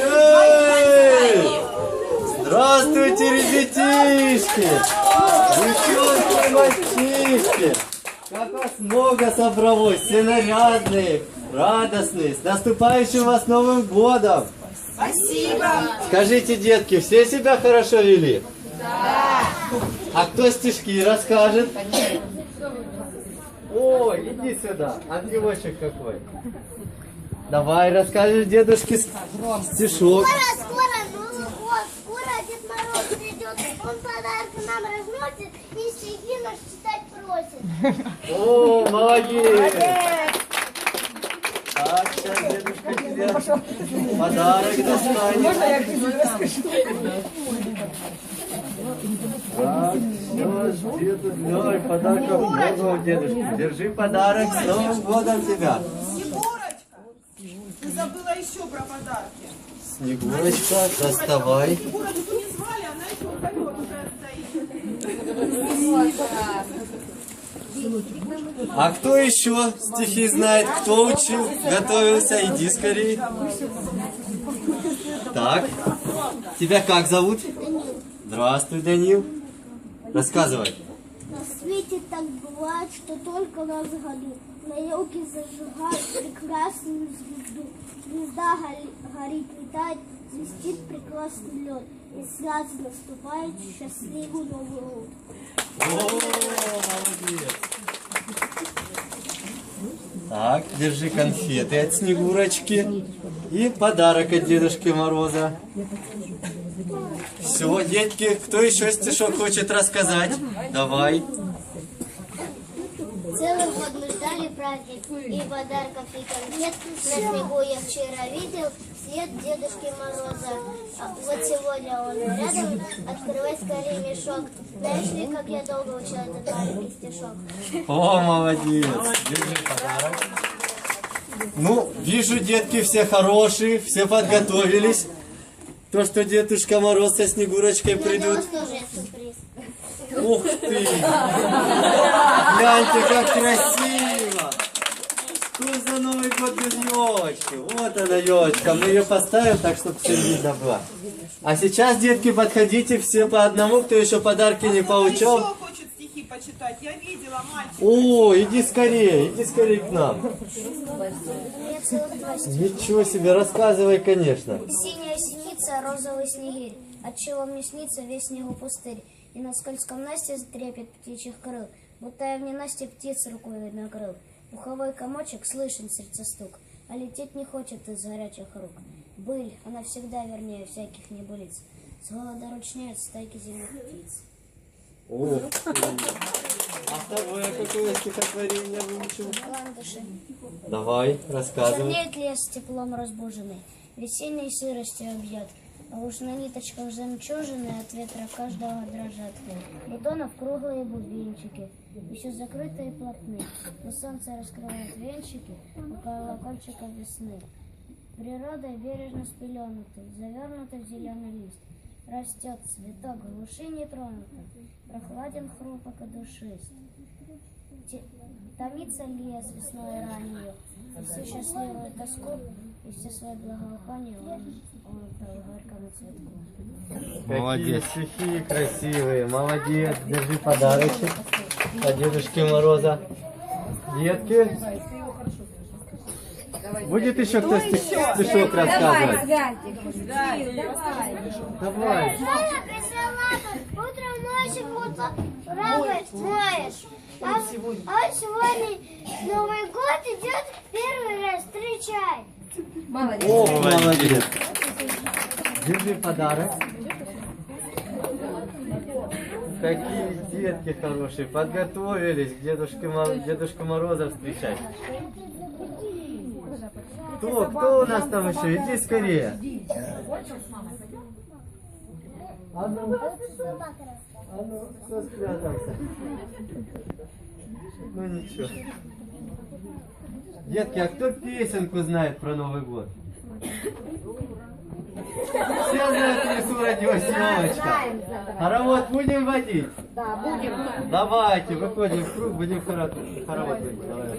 Эй! Здравствуйте, ребятишки! Девчонки мальчишки! Как вас много собралось, все нарядные, радостные. С наступающим вас Новым Годом! Спасибо. Скажите, детки, все себя хорошо вели? Да. А кто стишки расскажет? О, иди сюда, ангелочек какой. Давай расскажешь дедушке стишок. Скоро, скоро Новый год, скоро Дед Мороз придет, он подарки нам разносит и стихи нас читать просит. О, молодец! Так, сейчас дедушка тебе подарок достанет. Так, все, дед, давай, подарков много у дедушки. Держи подарок, с Новым годом тебя. Егорочка, ты забыла еще про подарки. Снегурочка, доставай. Егорочку не звали, она еще в полет уже стоит. А кто еще стихи знает? Кто учил? Готовился? Иди скорее. Так, тебя как зовут? Здравствуй, Данил. Рассказывай. На свете так бывает, что только раз в году на елке зажигают прекрасную звезду. Звезда гори- горит, летает, свистит прекрасный лед. И сразу наступает счастливый Новый год. О, молодец. Так, держи конфеты от Снегурочки и подарок от Дедушки Мороза. Все, детки, кто еще стишок хочет рассказать? Давай. Целый год мы ждали праздник и подарков, и конфет. На снегу я вчера видел свет Дедушки Мороза. А вот сегодня он рядом. Открывай скорее мешок. Знаешь ли, как я долго учил этот маленький стишок? О, молодец. Держи подарок. Ну, вижу, детки все хорошие, все подготовились. То, что Дедушка Мороз со Снегурочкой придут. Ух ты! Гляньте, как красиво! Что за Новый год без елочки? Вот она елочка. Мы ее поставим так, чтобы все видно было. А сейчас, детки, подходите все по одному, кто еще подарки не получал. хочет стихи почитать. Я видела мальчика. О, иди скорее, иди скорее к нам. Ничего себе, рассказывай, конечно. Синяя синица, розовый снегирь, Отчего мне снится весь снегу пустырь, И на скользком Насте трепет птичьих крыл, Будто я в ненасти птиц рукой накрыл. Пуховой комочек слышен сердце стук, А лететь не хочет из горячих рук. Быль, она всегда вернее всяких небылиц, С голода ручнеют стайки зимних птиц. Ты. А второе какое стихотворение выучил? Ландыши. Давай, рассказывай. Чернеет лес теплом разбуженный, Весенней сыростью объят, А уж на ниточках жемчужины От ветра каждого дрожат. Бутонов круглые бубенчики, Еще закрытые плотны, Но солнце раскрывает венчики Около колокольчика весны. Природа бережно спеленута, Завернута в зеленый лист. Растет цветок, глуши не тронута, Прохладен хрупок и душист. Те- Томится лес весной раннею, И всю счастливую тоску, И все свои благоухания Он, он отдал горькому цветку. Молодец. Какие стихи красивые, молодец. Держи подарочек от Дедушки Мороза. Детки, будет еще кто стишок рассказывать? Давай. Мама пришла утром ночью утро радует, знаешь. А, а сегодня Новый год идет первый раз встречать. О, молодец. Держи подарок. Какие детки хорошие, подготовились к Дедушке, Мо- Дедушку Мороза встречать. Кто, кто у нас там еще? Иди скорее. А ну, а ну, кто спрятался? Ну ничего. Детки, а кто песенку знает про Новый год? Все знают лесу родилась елочка. Хоровод будем водить? Да, будем. Давайте, выходим в круг, будем хоро- хоровод водить. Давай.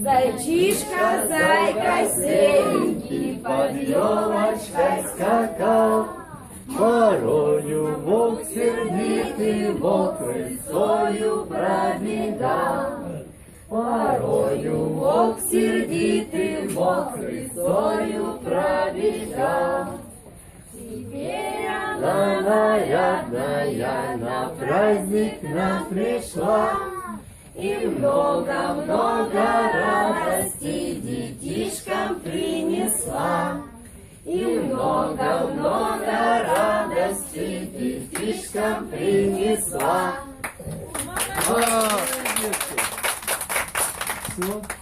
Зайчишка, зайка, серенький, Под елочкой скакал, Порою волк сердитый, волк рысою пробегал. Порою волк сердитый, волк рысою пробегал. Она нарядная на праздник нам пришла, И много-много радости детишкам принесла. И много-много радости детишкам принесла. Все.